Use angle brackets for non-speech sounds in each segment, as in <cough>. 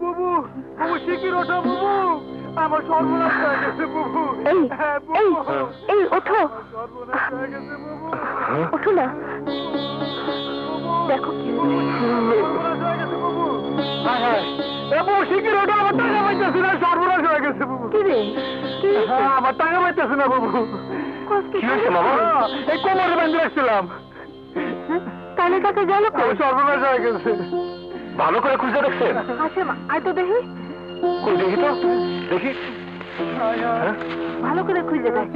বুবু বুবু শিকির ওঠো বুবু? আমার সর্বনাশ হয়ে গেছে বুবু। এই এই এই ওঠো। ওঠো না। দেখো কি আমার টাকা পাইতেছে না সর্বনাশ হয়ে গেছে বুবু? হ্যাঁ, এই কোমরে বেঁধে রাখছিলাম। কানে কাকে গেল সর্বনাশ হয়ে গেছে। ভালো করে খুঁজে দেখছেন আসে মা তো দেখি। কই দেখি তো দেখি। হ্যাঁ? ভালো করে খুঁজে দেখ।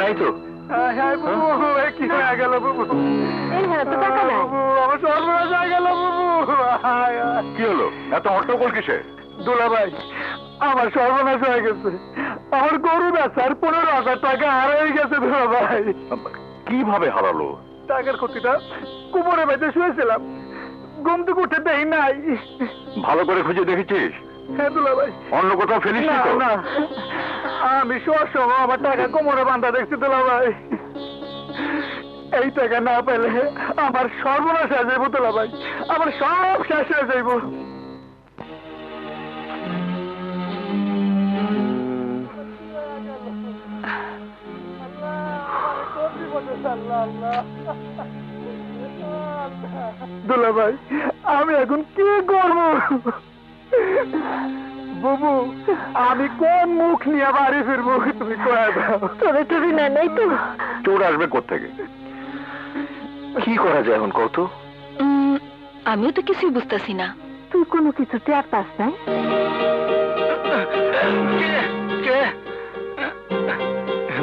নাই তো। হ্যাঁ, হ্যাঁ, কি হয়ে গেল, বুবু? এই হ্যাঁ তো টাকা নাই আমার সর্বনাশ হয়ে গেল, বুবু। আয়, আয়। কি হলো? এত হট্টগোল কিসে? দুলাভাই, আমার সর্বনাশ হয়ে গেছে। আমার গরু বেচার পনেরো হাজার টাকা হারিয়ে গেছে দুলাভাই। কীভাবে হারালো? টাকার ক্ষতিটা কুমোরে বেঁধে শুয়েছিলাম। ঘুম থেকে উঠে দেই নাই। ভালো করে খুঁজে দেখেছিস? হ্যাঁ দুলাভাই অন্য কোথাও ফেলিস না না আমি শোয়ার সময় আমার টাকা কোমরে বান্ধা দেখছি দুলাভাই এই টাকা না পেলে আমার সর্বনাশ হয়ে যাইব দুলাভাই আমার সব শেষ হয়ে যাইব। <laughs> দুলাভাই আমি এখন কি করব? বুবু আমি কোন মুখ নিয়ে বাড়ি ফিরবো? তুমি কয়ে দাও। তোরে টুরি না নাই তো। চোর আসবে কোথেকে কি করা যায় এখন কত উম, আমিও তো কিছুই বুঝতেছি না। তুই কোনো কিছু টের পাস নাই?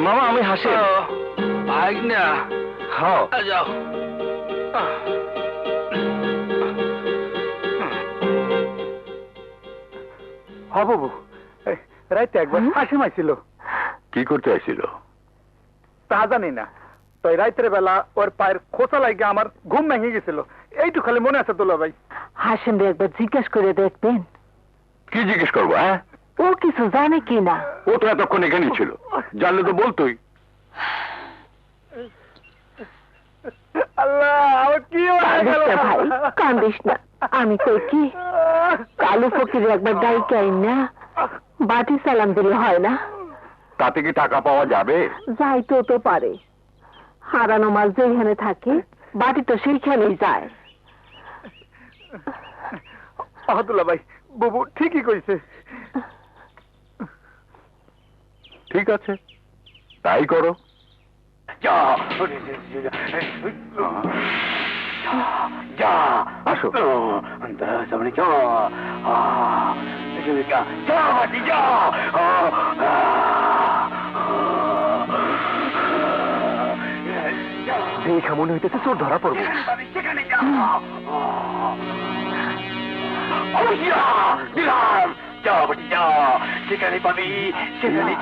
মামা আমি হাসি। না হ্যাঁ। যাও। বাবু। এই, রাইতে একবার হুম? হাসি কি করতে আসছিল তা জানি না। তো রাইতের বেলা ওর পায়ের খোসা লাগে আমার ঘুম ভেঙে গেছিল। এইটু খালি মনে আছে তোলা ভাই। হাসেম রে একবার জিজ্ঞেস করে দেখবেন। কি জিজ্ঞেস করব হ্যাঁ? ও কিছু জানে কি না ও তো এতক্ষণ এখানেই ছিল। জানলে তো বলতোই। আল্লাহ আমার কি হয়ে গেল? ভাই কান্দিস না। আমি কই কি? কালু ফকির একবার ডাইকে আইন না। বাটি সালাম দিলে হয় না। তাতে কি টাকা পাওয়া যাবে? যাইতেও তো পারে। হারানো মাল যেখানে থাকে বাটি তো সেইখানেই যায়। আহতুল্লাহ ভাই বুবু ঠিকই কইছে। ঠিক আছে তাই করো। আসো। দেখা মনে হইতেছে চোর ধরা পড়ব। সেখানে পাবি সেখানে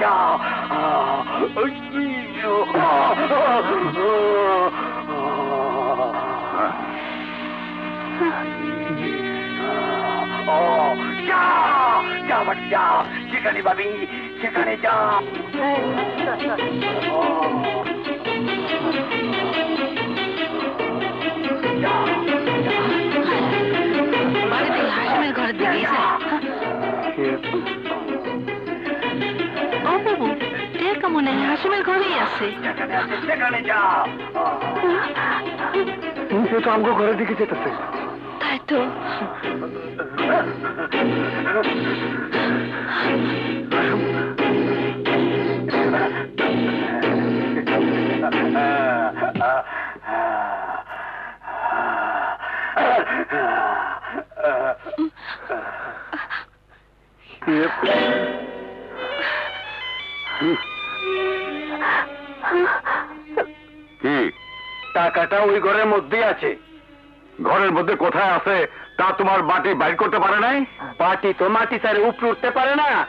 যা সেখানে পাবি সেখানে যা বাড়ি মনে হয় হাসিমের ঘরেই আছে। সেখানে সে তো আমগো ঘরের দিকে যেতেছে। তাই তো। কি? টাকাটা ওই ঘরের মধ্যেই আছে। ঘরের মধ্যে কোথায় আছে তা তোমার বাটি বাইর করতে পারে নাই? পাটি তো মাটি সারে উপরে উঠতে পারে না।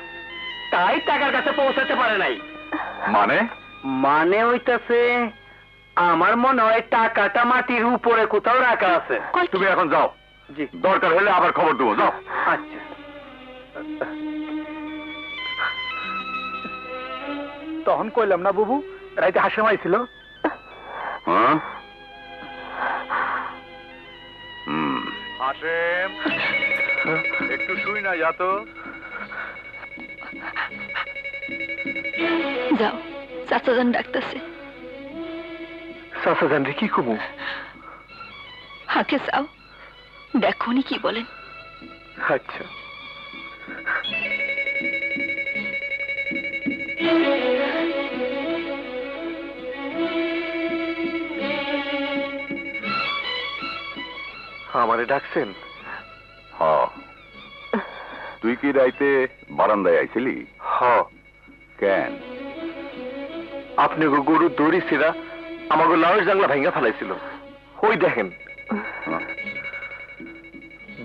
তাই টাকার কাছে পৌঁছাতে পারে নাই। মানে? মানে হইতাছে আমার মনে হয় টাকাটা মাটির উপরে কোথাও রাখা আছে। তুমি এখন যাও। জি। দরকার হলে আবার খবর দেবো যাও। আচ্ছা। তখন কইলাম না বুবু রাইতে হাসে ছিল। হ্যাঁ? হুম হাসেম একটু শুই না যা তো। যাও চাচাজান ডাকতেছে। চাচা জান রে কি কমু হাকে যাও দেখো উনি কি বলেন। আচ্ছা। আমারে ডাকছেন? হ তুই কি রাইতে বারান্দায় আইছিলি? হ কেন? আপনি গো গরু দড়ি ছিড়া আমাকে লাউয়ের জাংলা ভাঙ্গা ফেলাইছিল। ওই দেখেন। হ্যাঁ।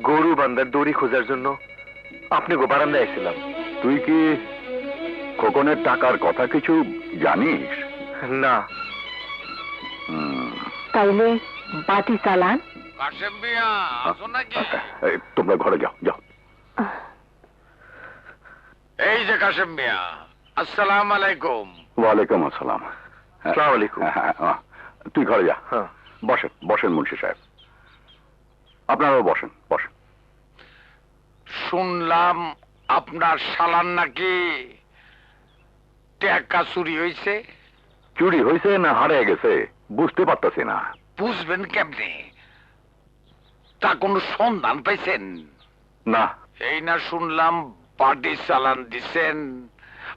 গরু বান্দার দড়ি খোঁজার জন্য আপনি গো বারান্দায় আইছিলাম। তুই কি খোকনের টাকার কথা কিছু জানিস? না। তাইলে বাটি চালান। কাশেম মিয়া আছো নাকি? এই, তোমরা ঘরে যাও যাও। এই যে কাশেম মিয়া আসসালাম আলাইকুম। ওয়ালাইকুম আসসালাম। হ্যাঁ, আসসালামু আলাইকুম। হ্যাঁ, হ্যাঁ, তুই ঘরে যা। হ্যাঁ। বসেন বসেন মুন্সি সাহেব। আপনারাও বসেন বসেন। শুনলাম আপনার শালার নাকি টাকা চুরি হয়েছে চুরি হয়েছে না হারিয়ে গেছে বুঝতে পারতাছি না। বুঝবেন কেমনে? তা কোনো সন্ধান পাইছেন? না। এই না শুনলাম বাটি চালান দিছেন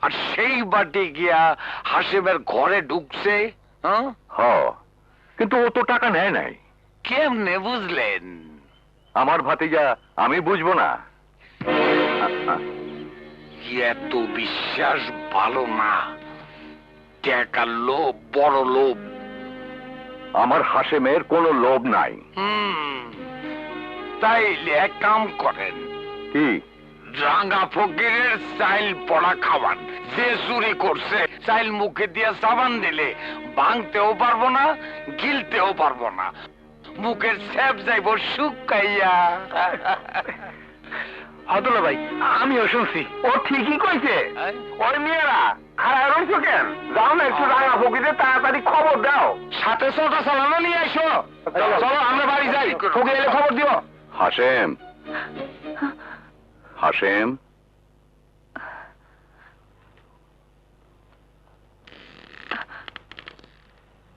আর সেই বাটি গিয়া হাসিমের ঘরে ঢুকছে হ্যাঁ? কিন্তু ও তো টাকা নেয় নাই। কেমনে বুঝলেন? আমার ভাতিজা আমি বুঝব না। এত বিশ্বাস ভালো না টাকার লোভ বড় লোভ। আমার হাসেমের কোনো লোভ নাই। হুম। তাইলে এক কাম করেন। কি? রাঙ্গা ফকিরের চাইল পড়া খাবার যে চুরি করছে চাইল মুখে দিয়ে সাবান দিলে ভাঙতেও পারব না গিলতেও পারব না। মুখের স্যাপ যাইব শুকাইয়া আদুল্লা ভাই আমিও শুনছি। ও ঠিকই কইছে। ওই মেয়েরা খারাপ রয়েছো কেন? যাও না একটু রাঙা ফকিরে তাড়াতাড়ি খবর দাও। সাথে ছটা চালানো নিয়ে আসো চলো। আমরা বাড়ি যাই। ফকির খবর দিও। হাসেম। হাসেম?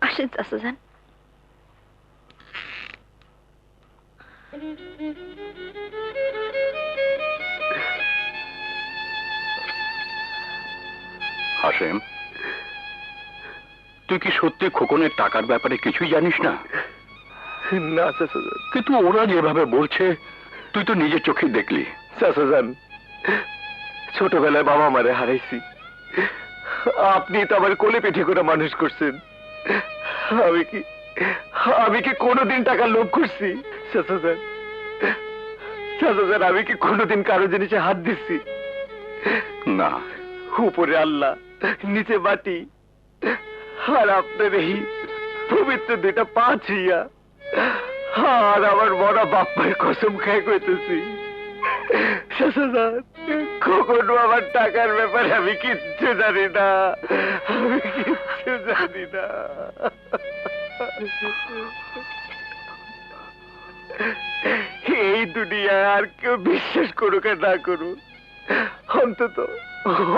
আসেন চাচাজান হাসেম তুই কি সত্যি খোকনের টাকার ব্যাপারে কিছুই জানিস না? না কিন্তু ওরা যেভাবে বলছে তুই তো নিজের চোখে দেখলি। ছোটবেলায় বাবা মারে হারাইছি। আপনি তো আমার কোলে পিঠে করে মানুষ করছেন। আমি কি আমি কি কোনোদিন টাকা লোভ করছি? আমি কি কোনোদিন কারও জিনিসে হাত দিচ্ছি? না। উপরে আল্লাহ নিচে বাটি আর আপনার এই পবিত্র দুইটা পা ছিয়া আর আমার বড় বাপ্পার কসম খাই কইতেছি। আমার টাকার ব্যাপারে আমি কিচ্ছু জানি না। আমি কিচ্ছু জানি না। এই দুনিয়ায় আর কেউ বিশ্বাস করুক আর না করুক। অন্তত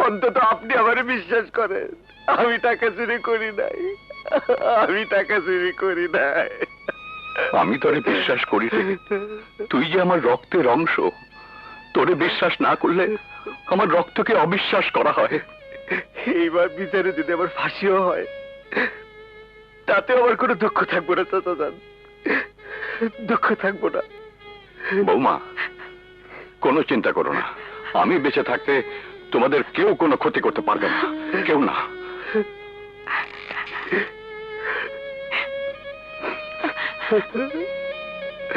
অন্তত আপনি আমারে বিশ্বাস করেন। আমি টাকা চুরি করি নাই। আমি টাকা চুরি করি নাই। আমি তোরে বিশ্বাস করি রে। তুই যে আমার রক্তের অংশ তোরে বিশ্বাস না করলে আমার রক্তকে অবিশ্বাস করা হয়। এইবার বিচারে যদি আমার ফাঁসিও হয় তাতে আমার কোনো দুঃখ থাকব না চাচা যান। দুঃখ থাকব না। বৌমা কোনো চিন্তা করো না। আমি বেঁচে থাকতে তোমাদের কেউ কোনো ক্ষতি করতে পারবে না। কেউ না।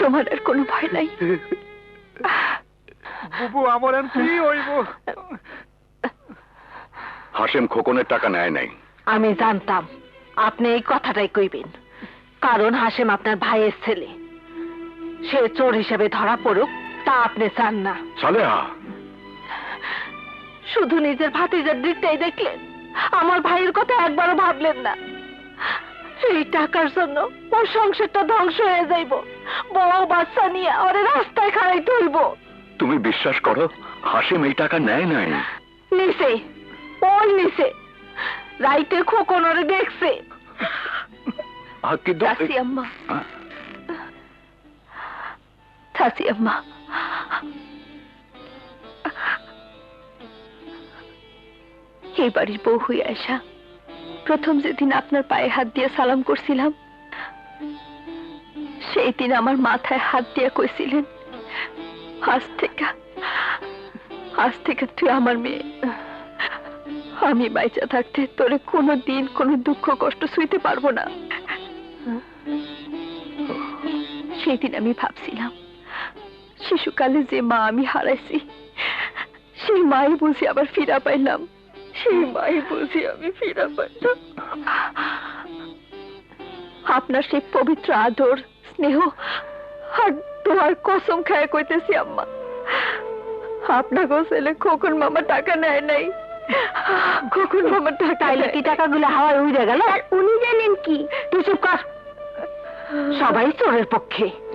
তোমার আর কোনো ভয় নাই। বুবু আমার আর কি হইব? হাসেম খোকনের টাকা নেয় নাই। আমি জানতাম আপনি এই কথাটাই কইবেন। কারণ হাসেম আপনার ভাইয়ের ছেলে। সে চোর হিসেবে ধরা পড়ুক তা আপনি চান না। সালেহা! শুধু নিজের ভাতিজার দিকটাই দেখলেন। আমার ভাইয়ের কথা একবারও ভাবলেন না। এই টাকার জন্য ওর সংসারটা ধ্বংস হয়ে যাইব। বউ বাচ্চা নিয়ে ওরে রাস্তায় তুমি বিশ্বাস করো হাসিম এই টাকা নেয় নাই। নিছে ওই নিছে। রাইতে খোকন ওরে দেখছে। চাচি আম্মা? চাচি আম্মা। এই বাড়ির বউ হয়ে আসা প্রথম যেদিন আপনার পায়ে হাত দিয়ে সালাম করছিলাম, সেই দিন আমার মাথায় হাত দিয়ে কইছিলেন, আজ থেকে আজ থেকে তুই আমার মেয়ে। আমি বাইচা থাকতে তোরে কোনো দিন কোনো দুঃখ কষ্ট শুইতে পারব না। সেই দিন আমি ভাবছিলাম, শিশুকালে যে মা আমি হারাইছি, সেই মাই বুঝি আবার ফিরা পাইলাম। সেই মাই বুঝি আমি ফিরা আপনার সেই পবিত্র আদর স্নেহ আর তোমার কসম খায় কইতেছি আম্মা। ছেলে খোকন মামা টাকা নেয় নাই। খোকন মামা টাকা তাইলে কি টাকাগুলো হাওয়ায় উড়ে গেল? আর উনি জানেন কি? তুই চুপ কর। সবাই চোরের পক্ষে।